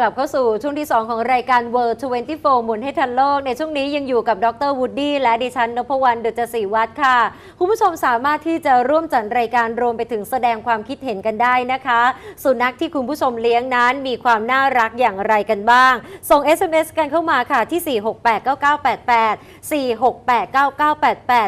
กลับเข้าสู่ช่วงที่ 2 ของรายการ World 24 หมุนให้ทันโลก ในช่วงนี้ยังอยู่กับดรวูดดี้และดิฉันนพวรรณเดชศรีวัฒน์ค่ะ คุณผู้ชมสามารถที่จะร่วมจัดรายการรวมไปถึงแสดงความคิดเห็นกันได้นะคะ สุนัขที่คุณผู้ชมเลี้ยงนั้นมีความน่ารักอย่างไรกันบ้าง ส่ง SMS กันเข้ามาค่ะที่ 4689988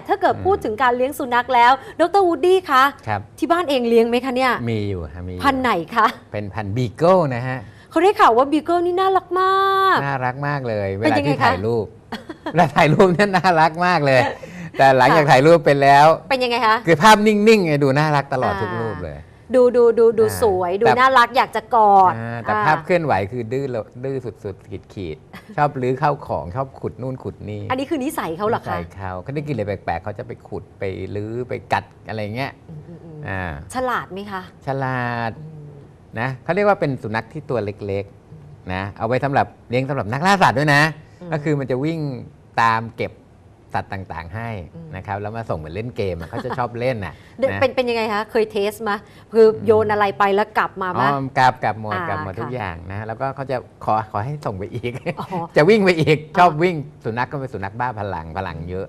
4689988 ถ้าเกิดพูดถึงการเลี้ยงสุนัขแล้ว ดรวูดดี้คะครับที่บ้านเองเลี้ยงไหมคะเนี่ยมีอยู่ฮะมีอยู่พันธุ์ไหนคะเป็นพันธุ์บีเกิลนะฮะ เขาได้ข่าวว่าบีเกิลนี่น่ารักมาก น่ารักมากเลย เวเป็นลายังไงที่คะถ่ายรูปเวลาถ่ายรูปเนี่ยน่ารักมากเลย แต่หลังจากถ่ายรูปเป็นแล้ว เป็นยังไงคะ คือภาพนิ่งๆไงดูน่ารักตลอดอ่าทุกรูปเลย ดูดูดูดูอ่าสวย ดูแต่น่ารักอยากจะกอดอ่าแต่อ่ภาพเคลื่อนไหวคือดื้อเลดื้อสุดๆขีดขีดๆชอบลื้อเข้าของชอบขุดนู่นขุดนี่ อันนี้คือนิสัยเขาเหรอคะใส่เขาเขาได้กินอะไรแปลกๆเขาจะไปขุดไปลื้อไปกัดอะไรเงี้ยอืมอืมอืมอ่าฉลาดไหมคะ ฉลาดอืม นะเขาเรียกว่าเป็นสุนัขที่ตัวเล็กๆนะเอาไว้สำหรับเลี้ยงสำหรับนักล่าสัตว์ด้วยนะ ก็คือมันจะวิ่งตามเก็บสัตว์ต่างๆ ให้นะครับแล้วมาส่งเหมือนเล่นเกมอะเขาจะชอบเล่นน่ะเดี๋ยวนะเป็นเป็นยังไงคะเคยเทสมะคือโยนอะไรไปแล้วกลับมาอ๋ปะอกลับกลับหมดอ่ากลับหมดทุกค่ะอย่างนะแล้วก็เขาจะขอขอให้ส่งไปอีกอ๋อจะวิ่งไปอีกชอบอ๋อวิ่งสุนัขก็เป็นสุนัขบ้าพลังพลังเยอะ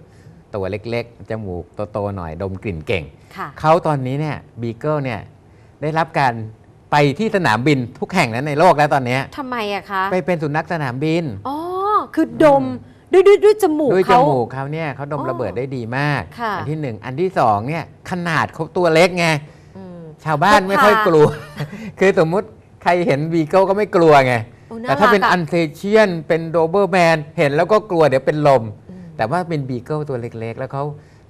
ตัวเล็กๆจมูกโตๆหน่อยดมกลิ่นเก่งค่ะเขาตอนนี้เนี่ยบีเกิลเนี่ยได้รับการ ไปที่สนามบินทุกแห่งนั้นในโลกแล้วตอนเนี้ยทำไมอะคะไปเป็นสุนัขสนามบิน อ๋อคือดมด้วยด้วยด้วยจมูกด้วยจเขา มูกเขาเนี่ยเขาดมอ๋อระเบิดได้ดีมาก ค่ะ อัที่หนึ่งอันที่สองเนี่ยขนาดเขาตัวเล็กไง อืม ชาวบ้านพกพาไม่ค่อยกลัว คือสมมุติใครเห็นวีเกิลก็ไม่กลัวไง โอ้แต่ถ้าเป็นรักะอันเทเชียน เป็นโดเบอร์แมน เห็นแล้วก็กลัวเดี๋ยวเป็นลม อืมแต่ว่าเป็นบีเกิลตัวเล็กๆ แล้วเขา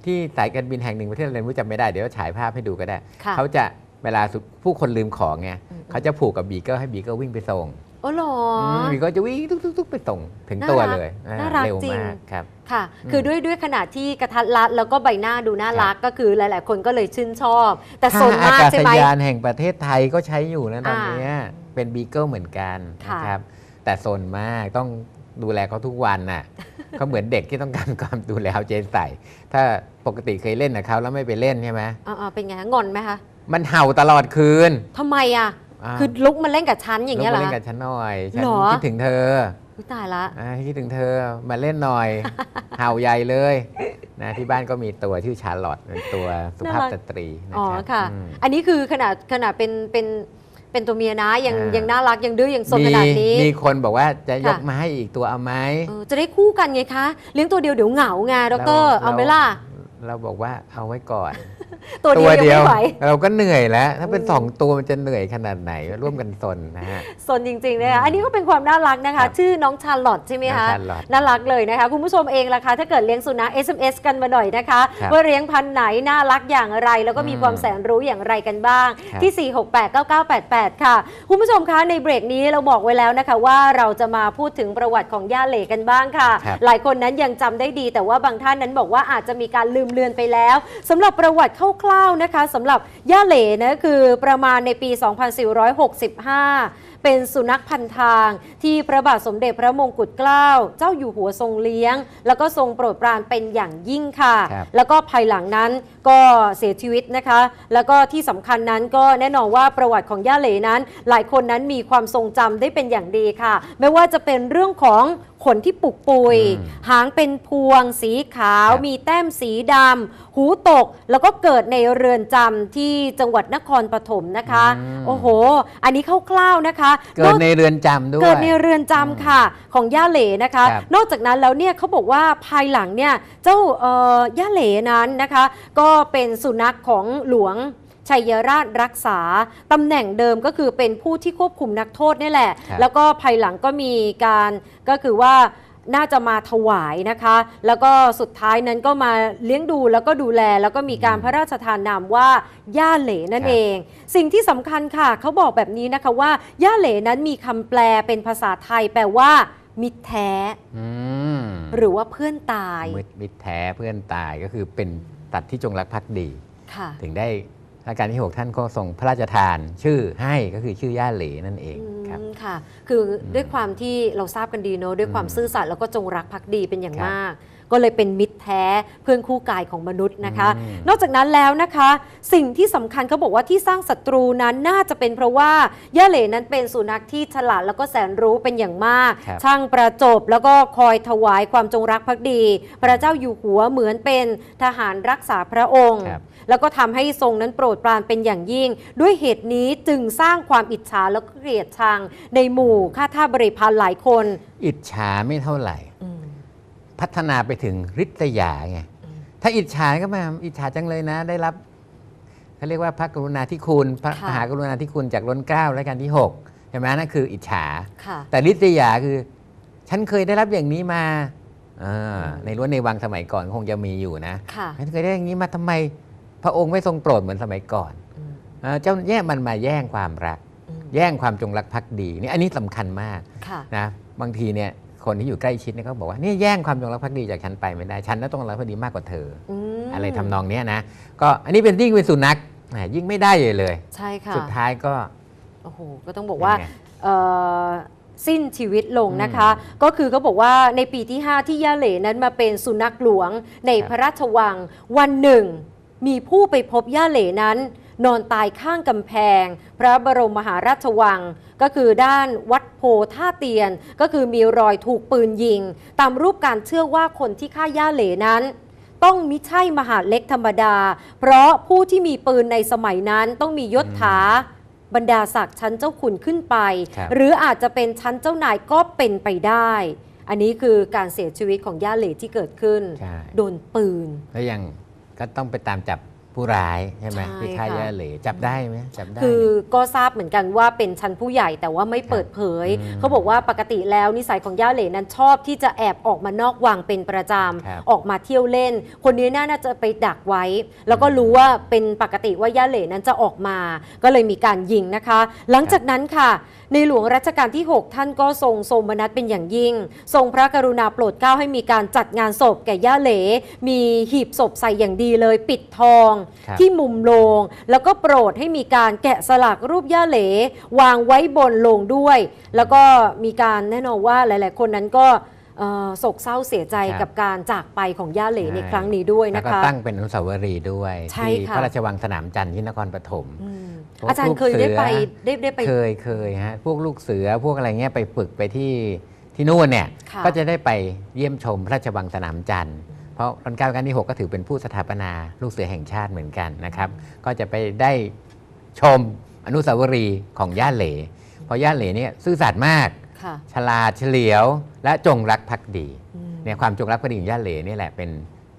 ที่สายการบินแห่งหนึ่งประเทศอะไรไม่รู้จำไม่ได้ เดี๋ยวฉายภาพให้ดูก็ได้ ค่ะ เขาจะ เวลาผู้คนลืมของไงอืมเขาจะผูกกับบีเกิลให้บีเกิลวิ่งไปส่งโอ้เหรออบีเกิลจะวิ่งตุ๊กๆๆไปส่งถึงน่าตัวรักเลยอ่าน่ารักเร็วจริงมากครับค่ะอืมคือด้วยด้วยขนาดที่กระทัดรัดแล้วก็ใบหน้าดูน่ารักก็คือหลาย ๆ คนก็เลยชื่นชอบ แต่โซท่านอามากกาศใช่ไหมยานแห่งประเทศไทยก็ใช้อยู่นะตอนอ่าเนี้ยเป็นบีเกิลเหมือนกันค่ะนะครับแต่โซนมากต้องดูแลเขาทุกวันน่ะเขาเหมือนเด็กที่ต้องการความดูแลเอาใจใส่ ถ้าปกติเคยเล่นกับเขาแล้วไม่ไปเล่นใช่ไหมอ่าๆเป็นไงคะงอนไหมคะ มันเห่าตลอดคืน ทำไมอะอ้าวคือลุกมาเล่นกับฉันอย่างเงี้ยเหรลอมาเล่นคะกับฉันหน่อย ฉันหรอ คิดถึงเธออุ๊ยตายละ อ่าคิดถึงเธอ มาเล่นหน่อย เห่าใหญ่เลยนะที่บ้านก็มีตัวชื่อชาร์ลอตเป็นตัวสุภาพน่ารักสตรีนะอ๋อครับค่ะ อืม อันนี้คือขนาดขนาดเป็นเป็นเป็นตัวเมียนะยังอ่ายั ยังน่ารักยังดื้อยังสนขนาดนี้ มีคนบอกว่าจะยกค่ะ มาให้อีกตัวเอาไหม เออจะได้คู่กันไงคะ เลี้ยงตัวเดียวเดี๋ยวเหงาไงดอกเตอรเอาไหมล่ะ เราบอกว่าเอาไว้ก่อน ตัวเดียวยังไม่ไหวเราก็เหนื่อยแล้ว ถ้าเป็นอืมสองตัวมันจะเหนื่อยขนาดไหนร่วมกันซนนะฮะสนจริงๆนะคะอันนี้ก็เป็นความน่ารักนะครัคะบชื่อน้องชาร์ลอตใช่ไหมน้องคะชาร์ลอตน่ารักเลยนะคะ คุณผู้ชมเองล่ะคะถ้าเกิดเลี้ยงสุนัข SMS กันมาหน่อยนะคะครับว่าเลี้ยงพันธุ์ไหนน่ารักอย่างไร แล้วก็มีอืมความแสนรู้อย่างไรกันบ้างครับที่ 4689988 ค่ะ คุณผู้ชมคะในเบรกนี้เราบอกไว้แล้วนะคะ ว่าเราจะมาพูดถึงประวัติของย่าเหล่กันบ้างค่ะครับหลายคนนั้นยังจำได้ดี แต่ว่าบางท่านนั้นบอกว่าอาจจะมีการลืมเลือนไปแล้วสำหรับประวัติคร่าวๆนะคะสำหรับย่าเหล่นะคือประมาณในปี 2465 เป็นสุนัขพันทาง ที่พระบาทสมเด็จพระมงกุฎเกล้า เจ้าอยู่หัวทรงเลี้ยง แล้วก็ทรงโปรดปรานเป็นอย่างยิ่งค่ะครับแล้วก็ภายหลังนั้นก็เสียชีวิตนะคะ แล้วก็ที่สำคัญนั้นก็แน่นอนว่าประวัติของย่าเหลนั้น หลายคนนั้นมีความทรงจำได้เป็นอย่างดีค่ะ ไม่ว่าจะเป็นเรื่องของขนที่ปุกปุยอืมหางเป็นพวงสีขาวครับมีแต้มสีดำหูตก แล้วก็เกิดในเรือนจำที่จังหวัดนครปฐมนะคะอืมโอ้โห อันนี้คร่าวๆนะคะเกิดในเรือนจำด้วย เกิดในเรือนจำค่ะ ของย่าเหลนะคะครับนอกจากนั้นแล้วเนี่ยเขาบอกว่าภายหลังเนี่ยเจ้าเอ่อย่าเหลนั้นนะคะ ก็เป็นสุนัขของหลวงชัยราชรักษาตำแหน่งเดิมก็คือเป็นผู้ที่ควบคุมนักโทษนี่แหละครับแล้วก็ภายหลังก็มีการก็คือว่า น่าจะมาถวายนะคะ แล้วก็สุดท้ายนั้นก็มาเลี้ยงดูแล้วก็ดูแล แล้วก็มีการพระราชทานนามว่า ย่าเหลนั่นครับเอง สิ่งที่สำคัญค่ะ เขาบอกแบบนี้นะคะว่า ย่าเหลนั้นมีคำแปลเป็นภาษาไทยแปลว่า มิตรแท้อืมหรือว่าเพื่อนตายมิตรมิตรแท้เพื่อนตายก็คือเป็นตัดที่จงรักภักดีค่ะถึงได้ รัชกาลที่ 6 ท่านก็ทรงพระราชทานชื่อให้ก็คือชื่อย่าเหลนั่นเองครับอืมค่ะ คืออด้วยความที่เราทราบกันดีเนอะด้วยความอืมซื่อสัตย์แล้วก็จงรักภักดีเป็นอย่างครับมากกก็เลยเป็นมิตรแท้เพื่อนคู่กายของมนุษย์นะคะอืมนอกจากนั้นแล้วนะคะ สิ่งที่สำคัญเขาบอกว่าที่สร้างศัตรูนั้นน่าจะเป็นเพราะว่าย่าเหล่นั้นเป็นสุนัขที่ฉลาดแล้วก็แสนรู้เป็นอย่างมากครับช่างประจบแล้วก็คอยถวายความจงรักภักดี พระเจ้าอยู่หัวเหมือนเป็นทหารรักษาพระองค์ครับ แล้วก็ทำให้ทรงนั้นโปรดปรานเป็นอย่างยิ่ง ด้วยเหตุนี้จึงสร้างความอิจฉาแล้วก็เกลียดชังในหมู่ข้าทาสบริพารหลายคน อิจฉาไม่เท่าไหร่ พัฒนาไปถึงริษยาไงอืมถ้าอิจฉาก็มาอิจฉาจังเลยนะ ได้รับเขาเรียกว่าพระกรุณาธิคุณพระค่ะมหากรุณาธิคุณจากล้นเกล้าและการที่หกใช่ไหมนั่นคืออิจฉาค่ะแต่ริษยาคือ ฉันเคยได้รับอย่างนี้มาเออในรั้วในวังสมัยก่อนคงจะมีอยู่นะค่ะฉันเคยได้อย่างนี้มาทำไม พระองค์ไม่ทรงโปรดเหมือนสมัยก่อนอืมเออเจ้าแย่มันมาแย่งความรักอืมแย่งความจงรักภักดีนี่อันนี้สำคัญมากค่ะนะบางทีเนี่ยคนที่อยู่ใกล้ชิดเนี่ยเขาบอกว่าเนี่ยแย่งความจงรักภักดีจากฉันไปไม่ได้ฉันน่าต้องรักภักดีมากกว่าเธออือมอะไรทำนองเนี้ยนะก็อันนี้เป็นยิ่งเป็นสุนัขแหมยิ่งไม่ได้เลยเลย ใช่ค่ะสุดท้ายก็โอ้โหก็ต้องบอกว่าเป็นไงเอ่อสิ้นชีวิตลงนะคะ ก็คือเขาบอกว่าในปีที่ 5 ที่ย่าเหล่นั้นมาเป็นสุนัขหลวงในครับพระราชวังวันหนึ่ง มีผู้ไปพบย่าเหล่นั้น นอนตายข้างกำแพง พระบรมมหาราชวัง ก็คือด้านวัดโพท่าเตียน ก็คือมีรอยถูกปืนยิง ตามรูปการเชื่อว่าคนที่ฆ่าย่าเหล่นั้น ต้องมิใช่มหาดเล็กธรรมดา เพราะผู้ที่มีปืนในสมัยนั้นต้องมียศถาบรรดาศักดิ์ชั้นเจ้าขุนขึ้นไปครับหรืออาจจะเป็นชั้นเจ้านายก็เป็นไปได้ อันนี้คือการเสียชีวิตของย่าเหล่ที่เกิดขึ้นใช่โดนปืน แล้วยัง ก็ต้องไปตามจับ ผู้ร้ายใช่ไหมใช่ที่ฆ่าค่ะ ย่าเหล่จับได้ไหมจับได้คือเนี่ยก็ทราบเหมือนกันว่าเป็นชั้นผู้ใหญ่แต่ว่าไม่เปิดเผย อืมเขาบอกว่าปกติแล้วนิสัยของย่าเหล่นั้นชอบที่จะแอบออกมานอกวังเป็นประจครับำออกมาเที่ยวเล่น คนนี้น่าจะไปดักไว้ แล้วก็รู้ว่าเป็นปกติว่าย่าเหล่นั้นจะออกมา ก็เลยมีการยิงนะคะ หลังจากนั้นค่ะ ในหลวงรัชกาลที่ 6 ท่านก็ทรงโสมนัสเป็นอย่างยิ่ง ทรงพระกรุณาโปรดเกล้าให้มีการจัดงานศพแก่ย่าเหล มีหีบศพใส่อย่างดีเลยปิดทองครับที่มุมโลง แล้วก็โปรดให้มีการแกะสลักรูปย่าเหล วางไว้บนโลงด้วย แล้วก็มีการแน่นอนว่าหลาย ๆ คนนั้นก็เอ่อโศกเศร้าเสียใจครับกับการจากไปของย่าเหลในใช่ครั้งนี้ด้วยแล้วนะก็คะตั้งเป็นอนุสาวรีย์ด้วยใช่ที่ค่ะพระราชวังสนามจันทร์ที่นครปฐมอืมพวกอาจารย์เคยลูกเสืได้อไปได้ได้ไปเคยเคยฮะพวกลูกเสือพวกอะไรเงี้ยไปฝึกไปที่ที่นู่นเนี่ยค่ะก็จะได้ไปเยี่ยมชมพระราชวังสนามจันทร์ เพราะรัชกาลที่ 6 ก็ถือเป็นผู้สถาปนาลูกเสือแห่งชาติเหมือนกันนะครับ ก็จะไปได้ชมอนุสาวรีย์ของย่าเหลเพราะย่าเหลเนี่ยซื่อสัตย์มากค่ะฉลาดเฉลียว และจงรักภักดีอืมเนี่ยความจงรักภักดีของย่าเหลนี่แหละเป็น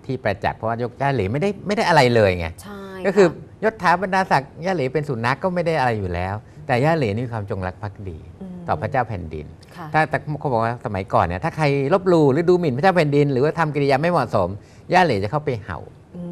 ที่ประจักษ์เพราะว่ายกย่าเหลไม่ได้ไม่ได้อะไรเลยไงใช่ก็คือะยศถาบรรดาศักดิ์ย่าเหลเป็นสุนัขก็ไม่ได้อะไรอยู่แล้ว แต่ย่าเหลนี่มีความจงรักภักดีมต่อพระเจ้าแผ่นดินค่ะ ถ้าแต่เขาบอกว่าสมัยก่อนเนี่ยถ้าใครลบหลู่หรือดูหมิ่นพระเจ้าแผ่นดิน หรือว่าทำกิริยาไม่เหมาะสม ย่าเหลจะเข้าไปเห่าอื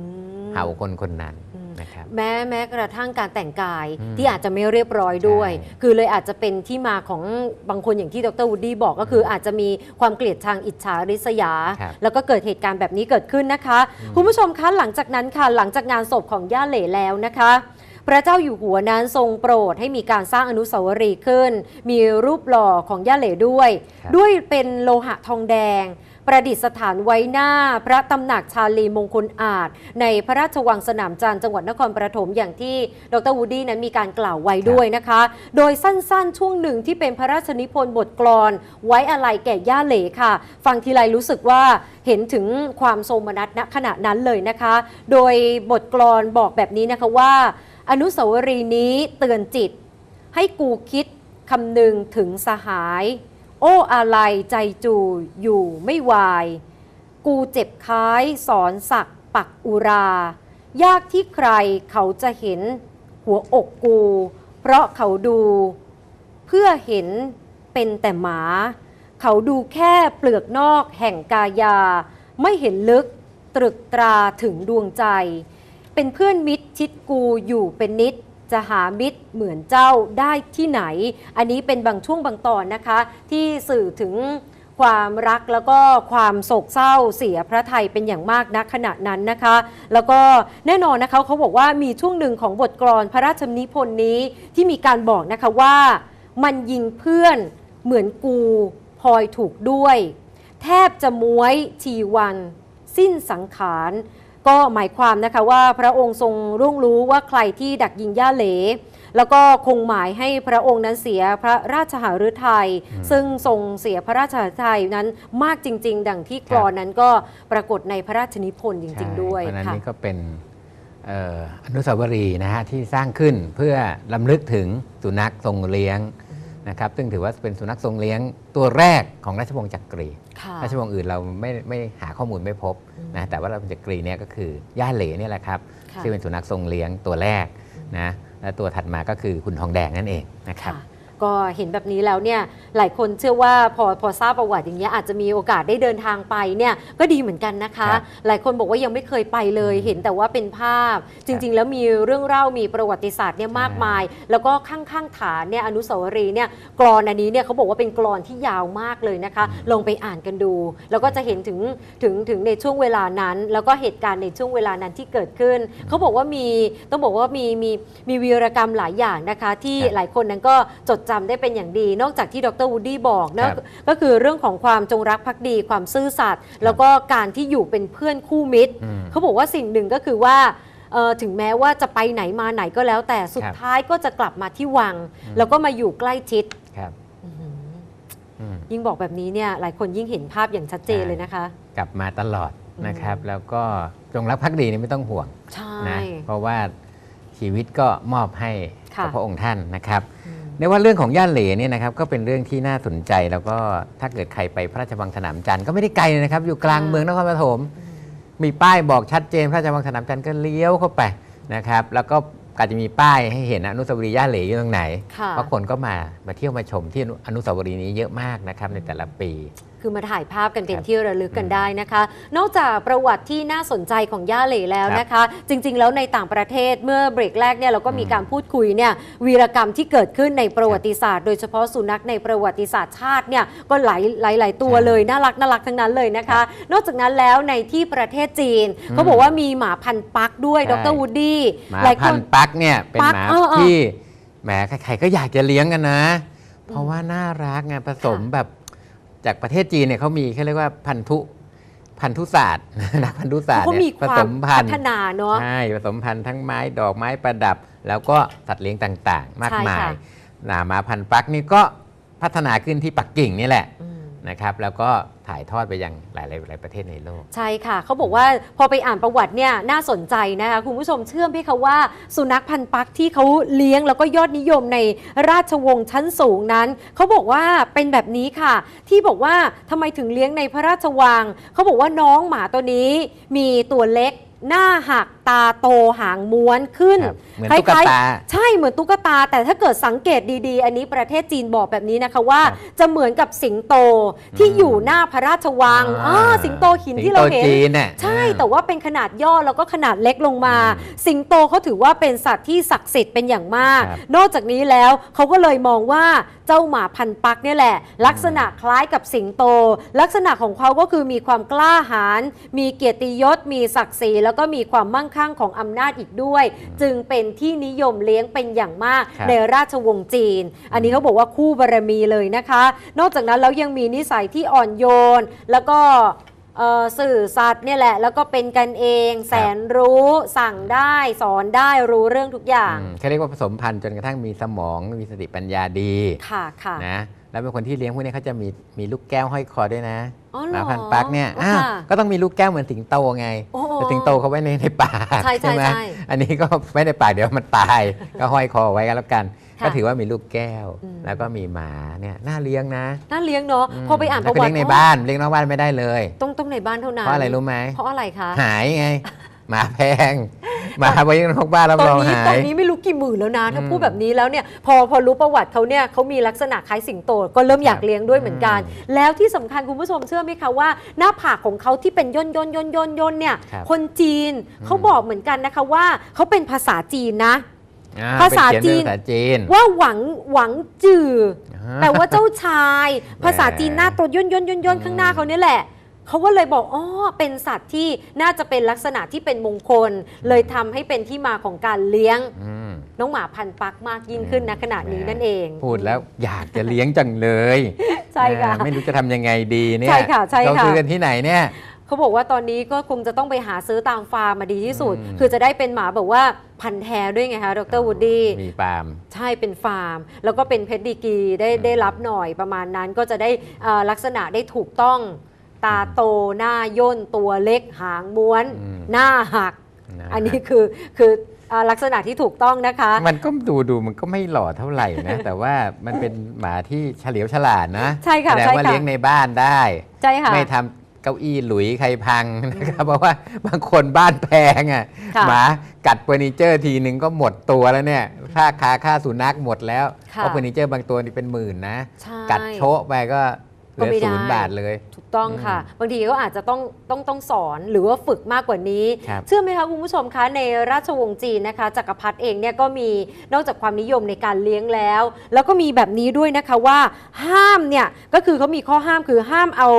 มเห่าคนคนนั้นอืมนะครับแม้แม้กระทั่งการแต่งกายอืมที่อาจจะไม่เรียบร้อยด้วยใช่คือเลยอาจจะเป็นที่มาของบางคนอย่างที่ดรวูดดี้บอกก็คืออาจจะมีความเกลียดชังอิจฉาริษยาครับแล้วก็เกิดเหตุการณ์แบบนี้เกิดขึ้นนะคะ คุณผู้ชมคะหลังจากนั้นค่ะหลังจากงานศพของย่าเหล่แล้วนะคะ พระเจ้าอยู่หัวนั้นทรงโปรดให้มีการสร้างอนุสาวรีย์ขึ้น มีรูปหล่อของย่าเหล่ด้วยครับด้วยเป็นโลหะทองแดง ประดิษฐานไว้หน้าพระตำหนักชาลีมงคลอาจ ในพระราชวังสนามจันทร์จังหวัดนครปฐมอย่างที่ดรวูดดี้นั้นมีการกล่าวไว้ด้วยนะคะ โดยสั้นๆช่วงหนึ่งที่เป็นพระราชนิพนธ์บทกลอน ไว้อะไรแก่ย่าเหลค่ะ ฟังทีไรรู้สึกว่าเห็นถึงความโสมนัสณขณะนั้นเลยนะคะ โดยบทกลอนบอกแบบนี้นะคะว่า อนุสาวรีย์นี้เตือนจิต ให้กูคิดคำนึงถึงสหาย โอ้อะไรใจจูอยู่ไม่วาย กูเจ็บค้ายสอนสักปักอุรา ยากที่ใครเขาจะเห็นหัวอกกู เพราะเขาดู เพื่อเห็นเป็นแต่หมา เขาดูแค่เปลือกนอกแห่งกายา ไม่เห็นลึกตรึกตราถึงดวงใจ เป็นเพื่อนมิตรชิดกูอยู่เป็นนิด จะหามิตรเหมือนเจ้าได้ที่ไหน อันนี้เป็นบางช่วงบางตอนนะคะ ที่สื่อถึงความรักแล้วก็ความโศกเศร้าเสียพระไทยเป็นอย่างมากณขณะนั้นนะคะ แล้วก็แน่นอนนะคะเขาบอกว่ามีช่วงหนึ่งของบทกลอนพระราชนิพนธ์นี้ที่มีการบอกนะคะว่ามันยิงเพื่อนเหมือนกูพลอยถูกด้วย แทบจะม้วยทีวัน สิ้นสังขาร ก็หมายความนะคะว่าพระองค์ทรงร่วงรู้ว่าใครที่ดักยิงย่าเหล แล้วก็คงหมายให้พระองค์นั้นเสียพระราชหฤทัยซึ่งทรงเสียพระราชหฤทัยนั้นมากจริง ๆ ดังที่กรอนนั้นก็ปรากฏในพระราชนิพนธ์จริง ๆ ด้วยเพราะฉะนั้นค่ะนี่ก็เป็นเอ่ออนุสาวรีย์นะฮะที่สร้างขึ้นเพื่อลำลึกถึงสุนัขทรงเลี้ยงนะครับซึ่งถือว่าเป็นสุนัขทรงเลี้ยงตัวแรกของราชวงศ์จักรี ค่ะราชวงศ์อื่นเราไม่ไม่หาข้อมูลไม่พบนะแต่ว่าราชวงศ์จักรีเนี่ยก็คือย่าเหล่เนี่ยแหละครับค่ะที่เป็นสุนัขทรงเลี้ยงตัวแรกนะและตัวถัดมาก็คือคุณทองแดงนั่นเองนะครับค่ะ ก็เห็นแบบนี้แล้วเนี่ยหลายคนเชื่อว่าพอพอทราบประวัติอย่างเงี้ยอาจจะมีโอกาสได้เดินทางไปเนี่ยก็ดีเหมือนกันนะคะ ครับหลายคนบอกว่ายังไม่เคยไปเลย เห็นแต่ว่าเป็นภาพ จริง ๆ แล้วมีเรื่องเล่ามีประวัติศาสตร์เนี่ยมากมาย แล้วก็ข้างๆฐานเนี่ยอนุสาวรีย์เนี่ยกรอนอันนี้เนี่ยเขาบอกว่าเป็นกรอนที่ยาวมากเลยนะคะ ลองไปอ่านกันดู แล้วก็จะเห็นถึงถึงถึงในช่วงเวลานั้น แล้วก็เหตุการณ์ในช่วงเวลานั้นที่เกิดขึ้น เขาบอกว่ามีต้องบอกว่ามีมีมีวีรกรรมหลายอย่างนะคะ ที่ครับ หลายคนนั้นก็จดจำได้เป็นอย่างดี นอกจากที่ดรวูดดี้บอกนะครับก็คือเรื่องของความจงรักภักดี ความซื่อสัตย์แล้วก็การที่อยู่เป็นเพื่อนคู่มิตรอืมเขาบอกว่าสิ่งหนึ่งก็คือว่าเอ่อถึงแม้ว่าจะไปไหนมาไหนก็แล้ว แต่สุดครับท้ายก็จะกลับมาที่วังอืมแล้วก็มาอยู่ใกล้ชิดครับอื้อหืออืมยิ่งบอกแบบนี้เนี่ยหลายคนยิ่งเห็นภาพอย่างชัดเจนเลยนะคะ กลับมาตลอดอืมนะครับ แล้วก็จงรักภักดีนี่ไม่ต้องห่วงใช่นะเพราะว่าชีวิตก็มอบให้ค่ะกับพระองค์ท่านนะครับอืม ในว่าเรื่องของย่านเหลเนี่ยนะครับก็เป็นเรื่องที่น่าสนใจแล้วก็ถ้าเกิดใครไปพระราชวังสนามจันทร์ก็ไม่ได้ไกลเลยนะครับ อยู่กลางค่ะเมืองนครปฐมมีป้ายบอกชัดเจนพระราชวังสนามจันทร์ก็เลี้ยวเข้าไปนะครับ แล้วก็อาจจะมีป้ายให้เห็นอนุสาวรีย์ย่านเหลอยู่ตรงไหนค่ะเพราะคนก็มามาเที่ยวมาชมที่อนุสาวรีย์นี้เยอะมากนะครับในแต่ละปี คือมาถ่ายภาพกันเป็นครับที่ระลึกกันได้นะคะ นอกจากประวัติที่น่าสนใจของย่าเหล่แล้วนะคะ จริง ๆ แล้วในต่างประเทศเมื่อเบรกแรกเนี่ยเราก็มีอืมการพูดคุยเนี่ยวีรกรรมที่เกิดขึ้นในประวัติศาสตร์ โดยเฉพาะสุนัขในประวัติศาสตร์ชาติเนี่ยก็หลายหลายหลายตัวใช่เลยน่ารักน่ารักทั้งนั้นเลยนะคะ นอกจากนั้นแล้วในที่ประเทศจีนอืมเขาบอกว่ามีหมาพันธุ์ปักด้วยใช่ดรวูดดี้หมาหลายคพันนธุ์ปักเนี่ยเป็นปักหมาเออเออที่แหมใครๆก็อยากจะเลี้ยงกันนะ เพราะว่าน่ารักไงผสมค่ะแบบ จากประเทศจีนเนี่ยเขามีเขาเรียกว่าพันธุพันธุศาสตร์นักพันธุศาสตร์เขาเนี่มียคผวาสมมพันพัธุ์ฒนาเนาะใช่ผสมพันธุ์ทั้งไม้ดอกไม้ประดับ แล้วก็สัตว์เลี้ยงต่างๆ มากใช่มายค่ะหนามาพันธุ์ปักนี่ก็พัฒนาขึ้นที่ปักกิ่งนี่แหละอืม นะครับแล้วก็ถ่ายทอดไปยังหลายๆหลายประเทศในโลก ใช่ค่ะ เขาบอกว่าพอไปอ่านประวัติเนี่ยน่าสนใจนะคะคุณผู้ชมเชื่อไหมคะว่าสุนัขพันธุ์ปักที่เขาเลี้ยงแล้วก็ยอดนิยมในราชวงศ์ชั้นสูงนั้น เขาบอกว่าเป็นแบบนี้ค่ะ ที่บอกว่าทำไมถึงเลี้ยงในพระราชวัง เขาบอกว่าน้องหมาตัวนี้มีตัวเล็ก หน้าหักตาโตหางม้วนขึ้นครับเหมือนคล้ตุ๊กายๆตา ใช่เหมือนตุ๊กตา แต่ถ้าเกิดสังเกตดีๆ อันนี้ประเทศจีนบอกแบบนี้นะคะว่าครับจะเหมือนกับสิงโตที่อืมอยู่หน้าพระราชวังอ่าอ่าสิงโตหินที่เราเห็นสิงโตจีนน่ะใช่อ่าแต่ว่าเป็นขนาดย่อแล้วก็ขนาดเล็กลงมาอืมสิงโตเขาถือว่าเป็นสัตว์ที่ศักดิ์สิทธิ์เป็นอย่างมากครับนอกจากนี้แล้วเขาก็เลยมองว่าเจ้าหมาพันธุ์ปักเนี่ยแหละ ลักษณะคล้ายกับสิงโต ลักษณะของเขาก็คือมีความกล้าหาญมีเกียรติยศ มีศักดิ์ศรีแล้วก็มีความมั่งคั่งของอำนาจอีกด้วย จึงเป็นที่นิยมเลี้ยงเป็นอย่างมากครับในราชวงศ์จีน อันนี้เขาบอกว่าคู่บารมีเลยนะคะ นอกจากนั้นแล้วยังมีนิสัยที่อ่อนโยน แล้วก็เอ่อ สื่อสัตว์เนี่ยแหละ แล้วก็เป็นกันเองแสนรู้สั่งได้สอนได้รู้เรื่องทุกอย่างอืมเขาเรียกว่าผสมพันธุ์จนกระทั่งมีสมองมีสติปัญญาดีค่ะค่ะนะแล้วเป็นคนที่เลี้ยงพวกนี้เขาจะมีมีลูกแก้วห้อยคอด้วยนะอ๋อหเหรอมาพันธุ์ปักเนี่ยอ๋ออ้าวค่ะก็ต้องมีลูกแก้วเหมือนสิงโตไงโอ้โหแต่สิงโตเขาไว้ในในป่าใช่ใช่ไหมใช่อันนี้ก็ไว้ในป่าเดี๋ยวมันตายก็ห้อยคอไว้กันแล้วกันค่ะ ก็ถือว่ามีลูกแก้วอืมแล้วก็มีหมาเนี่ยน่าเลี้ยงนะน่าเลี้ยงเนาะมพอไปอ่านปแล้วระก็วัเลี้ติยงในบ้านเลี้ยงนอกบ้านไม่ได้เลยต้องต้องในบ้านเท่านั้นเพราะอะไรรู้ไหมเพราะอะไรคะหายไงหมาแพงหมาไว้นอกบ้านรับตอรนองนี้หาตอนยนี้ไม่รู้กี่หมื่นแล้วนะ ถ้าอืมพูดแบบนี้แล้วเนี่ยพอพอรู้ประวัติเขาเนี่ยเขามีลักษณะคล้ายสิงโตก็เริ่มอยากครับเลี้ยงด้วยเหมือนกันอืแล้วที่สำคัญคุณผู้ชมเชื่อไหมคะว่า หน้าผากของเขาที่เป็นย่นย่นย่นย่นย่นเนี่ยครับคนจีนเขาบอกเหมือนกันนะคะว่าเขาเป็นภาษาจีนนะอ่ ภาษาเป็นเขียนจีนเป็นภาษาจีน ว่าหวังหวังจืออ่าแปลว่าเจ้าชายแหมภาษาจีนหน้าตัวย่นย่นย่นย่นข้างหน้าเขาเนี่ยแหละเขาก็เลยบอกอ๋อเป็นสัตว์ที่น่าจะเป็นลักษณะที่เป็นมงคล เลยทำให้เป็นที่มาของการเลี้ยงอืมน้องหมาพันธุ์ปักมากยิ่งขึ้นณขณะนี้นั่นเอง พูดแล้วอยากจะเลี้ยงจังเลย ใช่ค่ะอ่าไม่รู้จะทำยังไงดีเนี่ยใช่ค่ะใช่ค่ะเราซื้อกันที่ไหนเนี่ย เขาบอกว่าตอนนี้ก็คงจะต้องไปหาซื้อตามฟาร์มมาดีที่สุด อืม คือจะได้เป็นหมาแบบว่าพันธุ์แท้ด้วยไงคะดรวูดดี้ มีปาล์ม ใช่เป็นฟาร์ม แล้วก็เป็นเพชรดีกรีได้อืมได้รับหน่อยประมาณนั้นก็จะได้เอ่อลักษณะได้ถูกต้อง ตาโตหน้าย่นตัวเล็กหางม้วน อืม หน้าหักะอันนี้คือคืออ่าลักษณะที่ถูกต้องนะคะ มันก็ดูดูมันก็ไม่หล่อเท่าไหร่นะ แต่ว่ามันเป็นหมาที่เฉลียวฉลาดนะใช่ค่ะแสดงใช่ว่าค่ะ เลี้ยงในบ้านได้ ใช่ค่ะ ไม่ทำ เก้าอี้หลุยใครพังนะครับเพราะว่าบางคนบ้านแพงอะค่ะหมากัดเฟอร์นิเจอร์ทีนึงก็หมดตัวแล้วเนี่ยค่าคาค่าสุนัขหมดแล้วค่ะเพราะเฟอร์นิเจอร์บางตัวนี่เป็นหมื่นนะใช่กัดโชะไปก็ เหลืก็อไม่ได้ศูนย์บาทเลย ถูกต้องค่ะ บางทีก็อาจจะต้องต้องต้องสอนหรือว่าฝึกมากกว่านี้ครับเชื่อไหมคะคุณผู้ชมคะในราชวงศ์จีนนะคะจักรพรรดิเองเนี่ยก็มีนอกจากความนิยมในการเลี้ยงแล้ว แล้วก็มีแบบนี้ด้วยนะคะว่าห้ามเนี่ยก็คือเขามีข้อห้ามคือห้ามเอา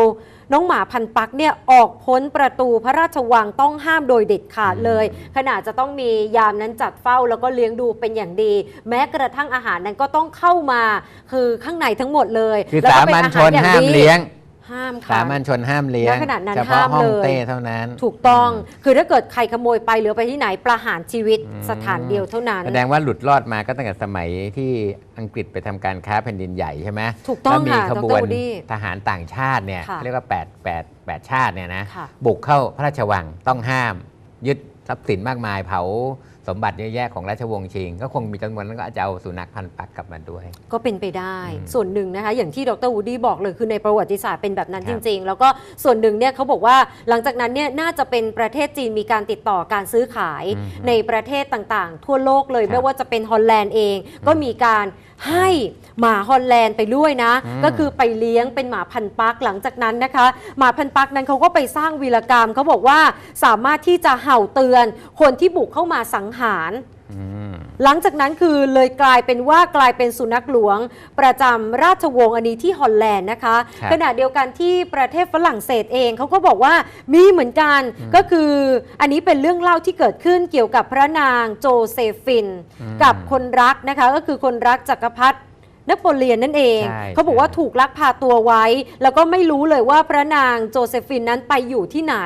น้องหมาพันปักเนี่ยออกพ้นประตูพระราชวังต้องห้ามโดยเด็ดขาดเลย ขนาดจะต้องมียามนั้นจัดเฝ้าแล้วก็เลี้ยงดูเป็นอย่างดี แม้กระทั่งอาหารนั้นก็ต้องเข้ามาคือข้างในทั้งหมดเลย คือแล้วสาก็เป็มัญอาชหารนอย่างห้ามดีเลี้ยงห้ามสาค่ะมัญชนห้ามเลี้ยงณขนาดนั้นเฉพาะห้ามห้องเลยเต้เท่านั้น ถูกต้องคือถ้าเกิดใครขโมยไปหรือไปที่ไหนประหารชีวิตอืมสถานเดียวเท่านั้น แสดงว่าหลุดรอดมาก็ตั้งแต่สมัยที่อังกฤษไปทำการค้าแผ่นดินใหญ่ใช่ไหมถูกต้องแล้วมีค่ะขดบรวนวูดดี้ทหารต่างชาติเนี่ยค่ะเขาเรียกว่า8 8 8ชาติเนี่ยนะค่ะบุกเข้าพระราชวังต้องห้าม ยึดทรัพย์สินมากมายเผา สมบัติเยอะแยะของราชวงศ์ชิง ก็คงมีจำนวนนั้นก็อาจจะเอาสุนัขพันธุ์ปักกลับมาด้วย ก็เป็นไปได้อืมส่วนหนึ่งนะคะ อย่างที่ดรวูดดี้บอกเลยคือในประวัติศาสตร์เป็นแบบนั้นคจรับริง ๆ แล้วก็ส่วนหนึ่งเนี่ยเขาบอกว่าหลังจากนั้นเนี่ยน่าจะเป็นประเทศจีนมีการติดต่อการซื้อขายอืมในประเทศต่างๆ ทั่วโลกเลยครับไม่ว่าจะเป็นฮอลแลนด์เอง ก็มีการให้หมาฮอลแลนด์ไปด้วยนะอืมก็คือไปเลี้ยงเป็นหมาพันธุ์ปักหลังจากนั้นนะคะ หมาพันธุ์ปักนั้นเขาก็ไปสร้างวีรกรรมเขาบอกว่าสามารถที่จะเห่าเตือนคนที่บุกเข้ามาสังหารอืมหลังจากนั้นคือเลยกลายเป็นว่ากลายเป็นสุนัขหลวง ประจำราชวงศ์อันนี้ที่ฮอลแลนด์นะคะครับขณะเดียวกันที่ประเทศฝรั่งเศสเองเขาก็บอกว่ามีเหมือนกันอืมก็คืออันนี้เป็นเรื่องเล่าที่เกิดขึ้นเกี่ยวกับพระนางโจเซฟินอืมกับคนรักนะคะก็คือคนรักจักรพรรดิ นโปเลียนนั่นเอง ใช่เขาบอกว่าใช่ ถูกลักพาตัวไว้ แล้วก็ไม่รู้เลยว่าพระนางโจเซฟินนั้นไปอยู่ที่ไหน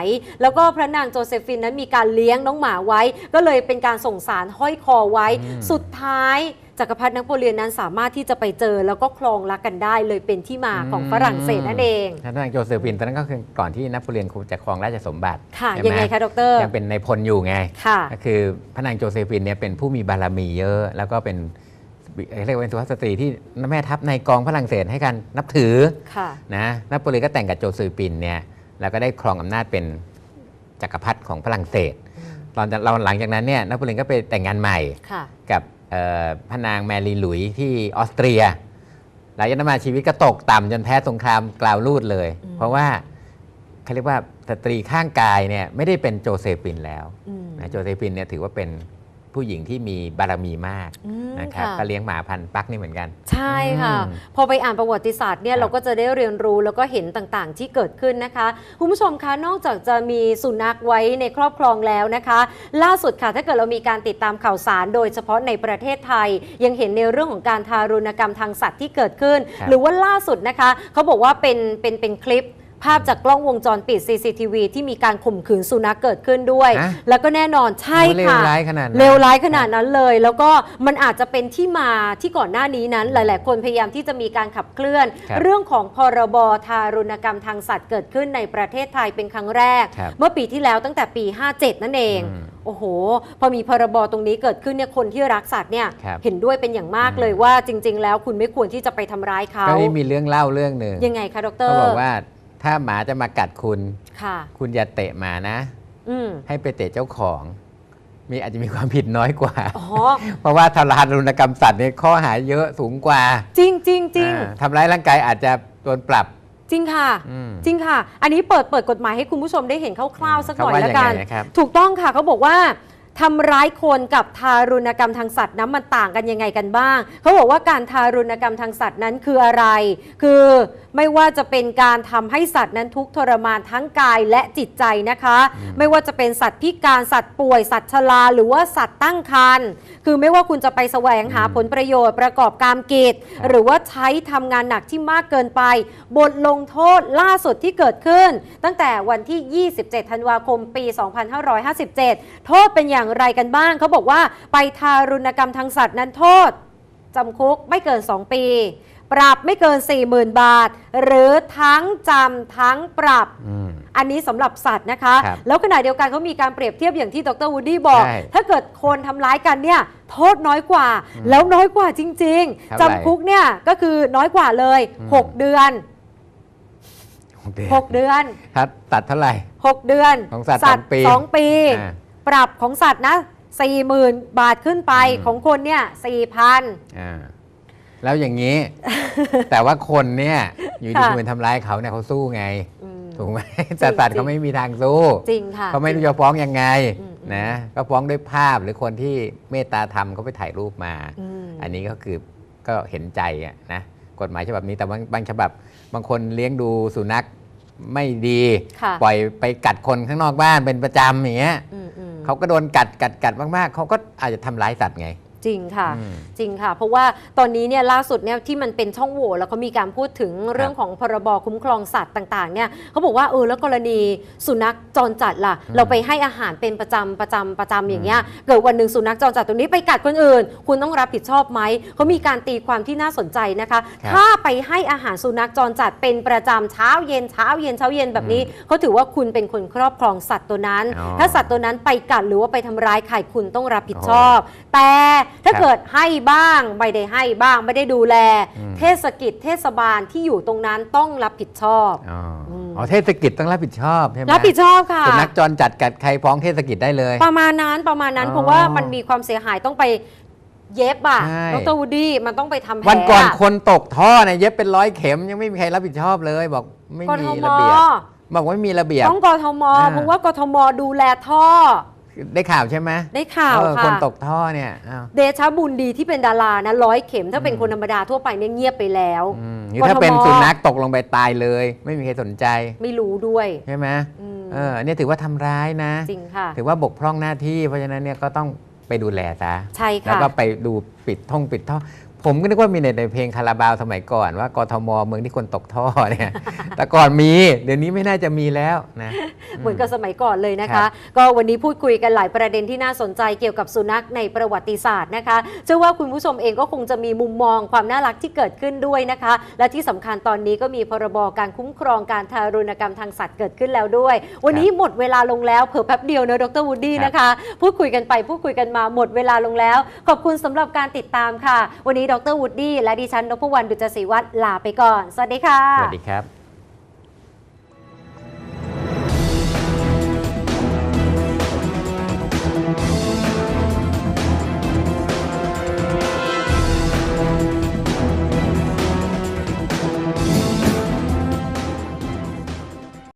แล้วก็พระนางโจเซฟินนั้นมีการเลี้ยงน้องหมาไว้ ก็เลยเป็นการส่งสารห้อยคอไว้อืมสุดท้ายจักรพรรดินโปเลียนนั้นสามารถที่จะไปเจอ แล้วก็คลองรักกันได้เลยเป็นที่มาของฝรั่งเศสนั่นเอง ท่านนางโจเซฟินตอนนั้นก็คือก่อนที่นโปเลียนจะครองราชสมบัติค่ะใช่หมยังไงคะดรยังเป็นในายพลอยู่ไง ค่ะ ก็คือพระนางโจเซฟินเนี่ยเป็นผู้มีบารมีเยอะ แล้วก็เป็น เรียกว่าเป็นสุภาพสตรีที่แม่ทัพในกองฝรั่งเศสให้การนับถือค่ะนะนโปเลียนก็แต่งกับโจเซฟินเนี่ยแล้วก็ได้ครองอำนาจเป็นจักรพรรดิของฝรั่งเศสตอนเราหลังจากนั้นเนี่ยนโปเลียนก็ไปแต่งงานใหม่ค่ะกับเอ่อพระนางแมรี่หลุยส์ที่ออสเตรีย หลังจากนั้นมาชีวิตก็ตกต่ำจนแพ้สงครามกล่าวลูดเลยอืมเพราะว่าเขาเรียกว่าสตรีข้างกายเนี่ยไม่ได้เป็นโจเซฟินแล้วอืมนะโจเซฟินเนี่ยถือว่าเป็น ผู้หญิงที่มีบารมีมากอืมนะครับค่ะก็เลี้ยงหมาพันธุ์ปักนี่เหมือนกัน ใช่ค่ะ อืมพอไปอ่านประวัติศาสตร์เนี่ยครับเราก็จะได้เรียนรู้แล้วก็เห็นต่างๆ ที่เกิดขึ้นนะคะคุณผู้ชมคะนอกจากจะมีสุนัขไว้ในครอบครองแล้วนะคะ ล่าสุดค่ะถ้าเกิดเรามีการติดตามข่าวสาร โดยเฉพาะในประเทศไทย ยังเห็นในเรื่องของการทารุณกรรมทางสัตว์ที่เกิดขึ้น ครับ หรือว่าล่าสุดนะคะเขาบอกว่าเป็นเป็นเป็นคลิป ภาพจากกล้องวงจรปิด CCTV ที่มีการข่มขืนสุนัขเกิดขึ้นด้วย ฮะ แล้วก็แน่นอนใช่โอ้เลวค่ะ ร้ายขนาดนั้นเร็วร้ายขนาดนั้นเลย แล้วก็มันอาจจะเป็นที่มาที่ก่อนหน้านี้นั้น หลาย ๆ คนพยายามที่จะมีการขับเคลื่อน ครับเรื่องของพรบทารุณกรรมทางสัตว์เกิดขึ้นในประเทศไทยเป็นครั้งแรก ครับเมื่อปีที่แล้วตั้งแต่ปี 57 นั่นเอง อืมโอ้โห พอมีพรบตรงนี้เกิดขึ้นเนี่ยคนที่รักสัตว์เนี่ยครับ เห็นด้วยเป็นอย่างมากอืมเลยว่าจริง ๆ แล้วคุณไม่ควรที่จะไปทำร้ายเขาก็นี่มีเรื่องเล่าเรื่องหนึ่งยังไงคะดร เขาบอกว่า ถ้าหมาจะมากัดคุณ ค่ะ คุณอย่าเตะหมานะ อืม ให้ไปเตะเจ้าของ มีอาจจะมีความผิดน้อยกว่า อ๋อ เพราะว่าทารุณกรรมสัตว์เนี่ยข้อหาเยอะสูงกว่าจริงจริงจริงอ่าทำร้ายร่างกายอาจจะโดนปรับจริงค่ะ อืม จริงค่ะ อันนี้เปิดเปิดกฎหมายให้คุณผู้ชมได้เห็นคร่าวๆสักหน่อยเขาว่าแล้วกันยังไงนะครับ ถูกต้องค่ะเขาบอกว่า ทำร้ายคนกับทารุณกรรมทางสัตว์นั้นมันต่างกันยังไงกันบ้าง เขาบอกว่าการทารุณกรรมทางสัตว์นั้นคืออะไร คือไม่ว่าจะเป็นการทำให้สัตว์นั้นทุกข์ทรมานทั้งกายและจิตใจนะคะ ไม่ว่าจะเป็นสัตว์พิการสัตว์ป่วยสัตว์ชราหรือว่าสัตว์ตั้งครรภ์คือไม่ว่าคุณจะไปแสวงหาอืมผลประโยชน์ประกอบการกิจครับหรือว่าใช้ทำงานหนักที่มากเกินไป บทลงโทษล่าสุดที่เกิดขึ้น ตั้งแต่วันที่ 27 ธันวาคม ปี 2557 โทษเป็นอย่างไรกันบ้าง เขาบอกว่าไปทารุณกรรมทางสัตว์นั้นโทษจำคุกไม่เกิน 2 ปี ปรับไม่เกิน 40,000 บาท หรือทั้งจำทั้งปรับอืมอันนี้สำหรับสัตว์นะคะครับแล้วขณะเดียวกันเขามีการเปรียบเทียบอย่างที่ดรวูดดี้บอกใช่ถ้าเกิดคนทำร้ายกันเนี่ยโทษน้อยกว่าอืมแล้วน้อยกว่าจริงเท่าไหร่ๆจำคุกเนี่ยก็คือน้อยกว่าเลยอืม6เดือน 6 เดือนถ้าตัดเท่าไหร่ 6 เดือนของสัตว์ว์สองปีสอง ปีอ่าปรับของสัตว์นะ40,000บาทขึ้นไปอืม ของคนเนี่ย4,000อ่าแล้วอย่างนี้ แต่ว่าคนเนี่ยอยู่ดีค่ะ คุณทำร้ายเขาเนี่ยเขาสู้ไง อืม ถูกไหมแต่สัตว์เขาไม่มีทางสู้จริงค่ะ เขาไม่รู้จะฟ้องยังไงอืม นะก็ฟ้องด้วยภาพหรือคนที่เมตตาธรรมเขาไปถ่ายรูปมา อืม อันนี้ก็คือก็เห็นใจอะนะกฎหมายฉบับนี้แต่บางบางฉบับบางคนเลี้ยงดูสุนัข ไม่ดีค่ะปล่อยไปกัดคนข้างนอกบ้านเป็นประจำอย่างเงี้ยอืมอืมเขาก็โดนกัดกัดกัดมากๆเขาก็อาจจะทำร้ายสัตว์ไง จริงค่ะ อืม จริงค่ะ เพราะว่าตอนนี้เนี่ยล่าสุดเนี่ยที่มันเป็นช่องโหว่แล้วเขามีการพูดถึงเรื่องของพรบคุ้มครองสัตว์ต่างๆเนี่ยเขาบอกว่าเออแล้วกรณีสุนัขจรจัดล่ะอืมเราไปให้อาหารเป็นประจำประจำประจำอย่างเงี้ยเกิดวันหนึ่งสุนัขจรจัดตัวนี้ไปกัดคนอื่น คุณต้องรับผิดชอบไหมเขามีการตีความที่น่าสนใจนะคะ ครับ ถ้าไปให้อาหารสุนัขจรจัดเป็นประจำเช้าเย็นเช้าเย็นเช้าเย็นแบบนี้เขาถือว่าคุณเป็นคนครอบครองสัตว์ตัวนั้น อ๋อถ้าสัตว์ตัวนั้นไปกัดหรือว่าไปทำร้ายใครคุณต้องรับผิดชอบ แต่ถ้าครับเกิดให้บ้างไม่ได้ให้บ้างไม่ได้ดูแลอืมเทศกิจเทศบาลที่อยู่ตรงนั้นต้องรับผิดชอบอ๋ออมอ๋อเทศกิจต้องรับผิดชอบใช่ไหมรับผิดชอบค่ะสุนัขจรจัดกัดใครฟ้องเทศกิจได้เลย ประมาณนั้นประมาณนั้นอ๋อเพราะว่ามันมีความเสียหายต้องไปเย็บอะใช่ดรวูดดี้มันต้องไปทำแผลวันก่อนอะคนตกท่อเนี่ยเย็บเป็นร้อยเข็มยังไม่มีใครรับผิดชอบเลย บอกไม่กมีทมระเบียบบอกว่าไม่มีระเบียบต้องกทมอ่าเพราะว่ากทมดูแลท่อ ได้ข่าวใช่ไหมได้ข่าวเออค่ะ คนตกท่อเนี่ยอ้าวเดชะบุญดีที่เป็นดารานะร้อยเข็มถ้าเป็นคนธรรมดาทั่วไปเนี่ยเงียบไปแล้วอืมหรือถ้าเป็นกทมสุนัขตกลงไปตายเลย ไม่มีใครสนใจไม่รู้ด้วยใช่ไหมอืมเออเนี่ยถือว่าทำร้ายนะ จริงค่ะ ถือว่าบกพร่องหน้าที่ เพราะฉะนั้นเนี่ยก็ต้องไปดูแลซะใช่แล้วค่ะ ก็ไปดูปิดท่องปิดท่อ ผมก็นึกว่ามีในในเพลงคาราบาวสมัยก่อนว่ากทมเมืองที่คนตกท่อเนี่ยแต่ก่อนมีเดี๋ยวนี้ไม่น่าจะมีแล้วนะเหมือนกับสมัยก่อนเลยนะครัคะบก็วันนี้พูดคุยกันหลายประเด็นที่น่าสนใจเกี่ยวกับสุนัขในประวัติศาสตร์นะคะเชื่อว่าคุณผู้ชมเองก็คงจะมีมุมมองความน่ารักที่เกิดขึ้นด้วยนะคะ และที่สำคัญตอนนี้ก็มีพรบการคุ้มครองการทารุณกรรมทางสัตว์เกิดขึ้นแล้วด้วย วันนี้หมดเวลาลงแล้วเผื่อแป๊บเดียวนะดรวูดดี้ครับนะคะ พูดคุยกันไปพูดคุยกันมาหมดเวลาลงแล้ว ขอบคุณสำหรับการติดตามค่ะ วันนี้ดดรวูดดี้และดิฉันนพวรรณดุจศรีวัฒน์ลาไปก่อน สวัสดีค่ะ สวัสดีครับ